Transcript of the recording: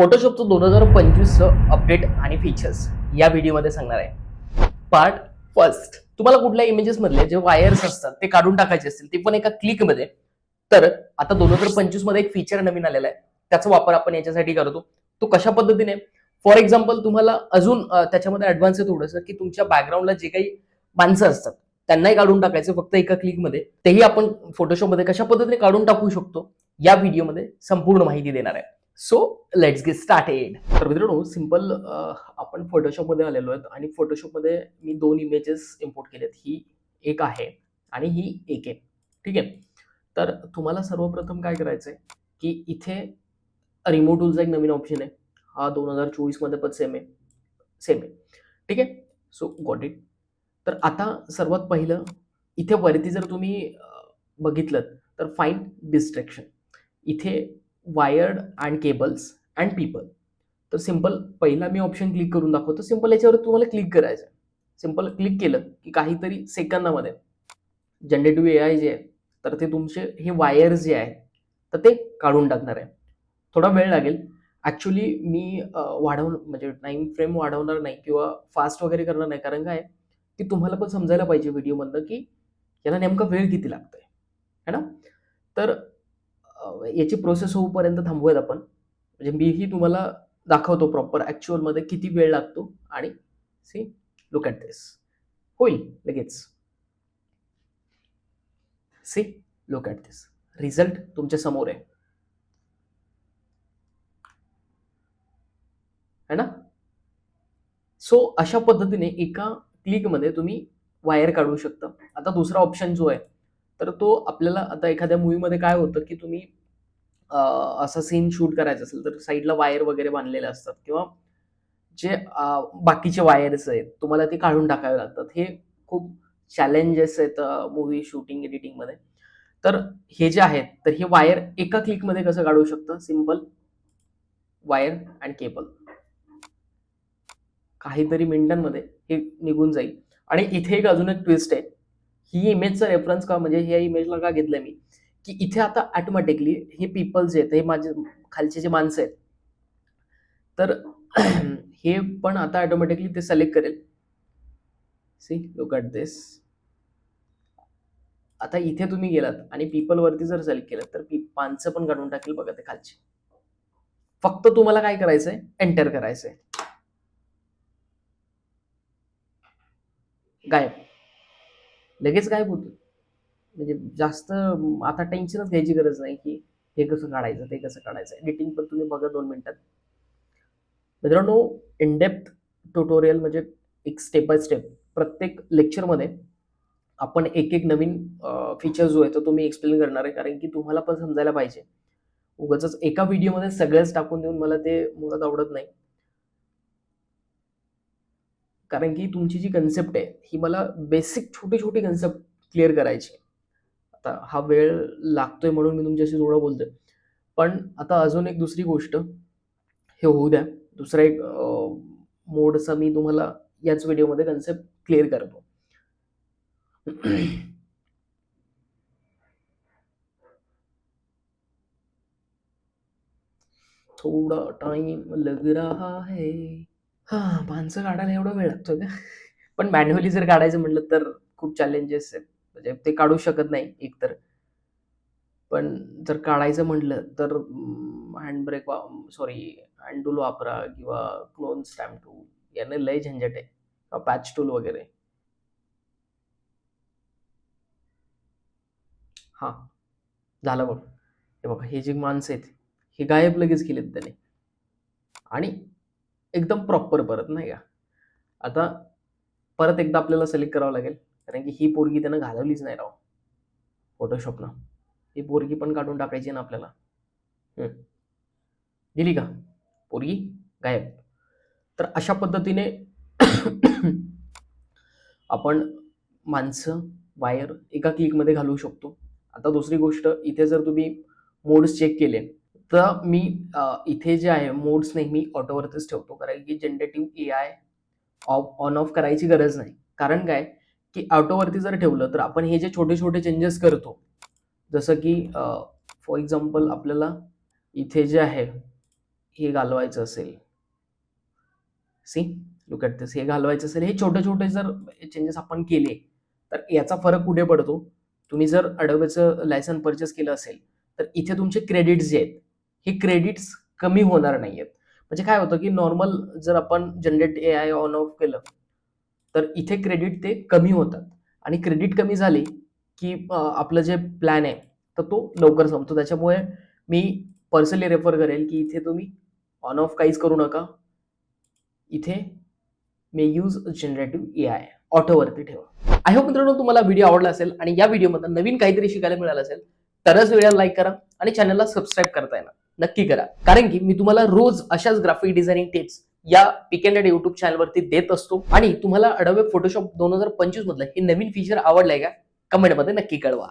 फोटोशॉपचं दोन हजार पंचवीसचं अपडेट आणि फीचर्स या व्हिडिओमध्ये सांगणार आहे. पार्ट फर्स्ट तुम्हाला कुठल्या इमेजेस मधले जे वायर्स असतात ते काढून टाकायचे असतील ते पण एका क्लिकमध्ये तर आता दोन हजार पंचवीसमध्ये एक फीचर नवीन आलेला आहे. त्याचा वापर आपण याच्यासाठी करतो. तो कशा पद्धतीने? फॉर एक्झाम्पल तुम्हाला अजून त्याच्यामध्ये ऍडव्हान्स आहे थोडंसं की तुमच्या बॅकग्राऊंडला जे काही माणसं असतात त्यांनाही काढून टाकायचं फक्त एका क्लिकमध्ये तेही आपण फोटोशॉपमध्ये कशा पद्धतीने काढून टाकू शकतो या व्हिडिओमध्ये संपूर्ण माहिती देणार आहे. सो लेट्स गेट स्टार्टेड तर मित्रांनो सिंपल आपण फोटोशॉपमध्ये आलेलो आहेत आणि फोटोशॉपमध्ये मी दोन इमेजेस इम्पोर्ट केलेत. ही एक आहे आणि ही एक आहे. ठीक आहे? तर तुम्हाला सर्वप्रथम काय करायचं आहे की इथे रिमोट टूलचा एक नवीन ऑप्शन आहे. हा दोन हजार चोवीसमध्ये पण सेम आहे. सेम आहे. ठीक आहे? सो गॉट इट तर आता सर्वात पहिलं इथे वरती जर तुम्ही बघितलं तर फाईन डिस्ट्रॅक्शन इथे wired and cables and people तर सिंपल पहिला मी ऑप्शन क्लिक करून दाखवतो. सिंपल याच्यावर तुम्हाला क्लिक करायचं आहे. सिंपल क्लिक केलं की काहीतरी सेकंदामध्ये जनरेटिव्ह ए आय जे आहे तर ते तुमचे हे वायर्स जे आहेत तर ते काढून टाकणार आहे. थोडा वेळ लागेल. ॲक्च्युली मी वाढवून म्हणजे टाईम फ्रेम वाढवणार नाही किंवा फास्ट वगैरे करणार नाही. कारण काय की तुम्हाला पण समजायला पाहिजे व्हिडिओमधनं की याला नेमका वेळ किती लागतोय. है ना? तर याची प्रोसेस होऊपर्यंत थांबूयात आपण. म्हणजे मीही तुम्हाला दाखवतो प्रॉपर ॲक्च्युअलमध्ये किती वेळ लागतो आणि सी लुक ॲट दिस होईल लगेच. See look at this result तुमच्यासमोर आहे. है ना? सो अशा पद्धतीने एका क्लिकमध्ये तुम्ही वायर काढू शकता. आता दुसरा ऑप्शन जो आहे तर तो आपल्याला आता एखाद्या मूवीमध्ये काय होतं की तुम्ही असा सीन शूट करायचा असेल तर साईडला वायर वगैरे बांधलेले असतात किंवा जे बाकीचे वायर्स आहेत तुम्हाला ते काढून टाकावे लागतात. हे खूप चॅलेंजेस आहेत मूवी शूटिंग एडिटिंगमध्ये तर हे जे आहेत तर हे वायर एका क्लिकमध्ये कसं काढू शकतं? सिंपल वायर अँड केबल काहीतरी मिनिटांमध्ये हे निघून जाईल. आणि इथे एक अजून एक ट्विस्ट आहे. ही इमेजचा रेफरन्स का म्हणजे ह्या इमेजला का घेतलं मी? की इथे आता ऑटोमॅटिकली हे पीपल्स आहेत हे माझे खालचे जे माणसं आहेत तर हे पण आता ऑटोमॅटिकली ते सिलेक्ट करेल. सी लुक ॲट दिस आता इथे तुम्ही गेलात आणि पीपलवरती वरती जर सिलेक्ट केलं तर पी माणसं पण काढून टाकेल बघा ते खालचे. फक्त तुम्हाला काय करायचंय? एंटर करायचंय. गायब. लगेच गायब होतं. म्हणजे जास्त आता टेन्शनच घ्यायची गरज नाही की हे कसं काढायचं ते कसं काढायचं. एडिटिंग पण तुम्ही बघा दोन मिनिटात. मित्रांनो इनडेप्थ ट्युटोरियल म्हणजे एक स्टेप बाय स्टेप प्रत्येक लेक्चरमध्ये आपण एक एक नवीन फीचर जो आहे तो तुम्ही एक्सप्लेन करणार आहे. कारण की तुम्हाला पण समजायला पाहिजे. उगाच एका व्हिडिओमध्ये सगळ्याच टाकून देऊन मला ते मुळात आवडत नाही. कारण की तुमची जी कन्सेप्ट आहे ही मला बेसिक छोटी छोटी कन्सेप्ट क्लिअर करायची आता हा वेळ लागतोय म्हणून मी तुमच्याशी थोडं बोलतोय. पण आता अजून एक दुसरी गोष्ट हे होऊ द्या. दुसरा एक मोडचा मी तुम्हाला याच व्हिडिओमध्ये कन्सेप्ट क्लिअर करतो. थोडा टाइम लग रहा है. हा माणसं काढायला एवढा वेळ लागतो का? पण मॅन्युअली जर काढायचं म्हटलं तर खूप चॅलेंजेस आहेत. म्हणजे ते काढू शकत नाही एकतर. पण जर काढायचं म्हटलं तर हँडब्रेक सॉरी हँडूल वापरा किंवा क्लोन स्टॅम्प टूल याने लय झंझट आहे. किंवा पॅच टूल वगैरे. हां. झालं बघ. हे बघा हे जे माणसं आहेत हे गायब लगेच केलेत त्याने. आणि एकदम प्रॉपर परत नाही का? आता परत एकदा आपल्याला सिलेक्ट करावं लागेल. कारण की ही पोरगी त्यानं घालवलीच नाही राव. फोटोशॉपनं ही पोरगी पण काढून टाकायची ना आपल्याला. दिली का? पोरगी? गायब. तर अशा पद्धतीने आपण माणसं वायर एका क्लिकमध्ये घालवू शकतो. आता दुसरी गोष्ट इथे जर तुम्ही मोड्स चेक केले तर मी इथे जे आहे मोड्स नेहमी ऑटोवरतीच ठेवतो. कारण की generative A I off on off करायची गरज नाही. कारण काय? की ऑटोवरती जर ठेवलं तर आपण हे जे छोटे छोटे चेंजेस करतो जसं की फॉर एक्झाम्पल आपल्याला इथे जे आहे हे घालवायचं असेल. सी लुक ॲट दिस हे घालवायचं असेल. हे छोटे छोटे जर चेंजेस आपण केले तर याचा फरक कुठे पडतो? तुम्ही जर अडोबेचं लायसन परचेस केलं असेल तर इथे तुमचे क्रेडिट्स जे आहेत हे क्रेडिट्स कमी होणार नाही आहेत म्हणजे काय होतं की नॉर्मल जर आपण generate A I on off केलं तर इथे क्रेडिट ते कमी होतात. आणि क्रेडिट कमी झाली की आपलं जे प्लॅन आहे तर तो लवकर संपतो. त्याच्यामुळे मी पर्सनली रेफर करेल की इथे तुम्ही ऑन ऑफ काहीच करू नका. इथे may use generative A I ऑटोवरती ठेवा. आय होप मित्रांनो तुम्हाला व्हिडिओ आवडला असेल आणि या व्हिडिओमध्ये नवीन काहीतरी शिकायला मिळालं असेल तरच व्हिडिओ लाईक करा आणि चॅनलला सबस्क्राईब करता येणार. नक्की करा. कारण की मी तुम्हाला रोज अशाच ग्राफिक डिझायनिंग टिप्स या पिक अँड युट्यूब चॅनलवरती देत असतो. आणि तुम्हाला अडोबे फोटोशॉप दोन हजार पंचवीस मधलं हे नवीन फीचर आवडलंय का? कमेंटमध्ये नक्की कळवा.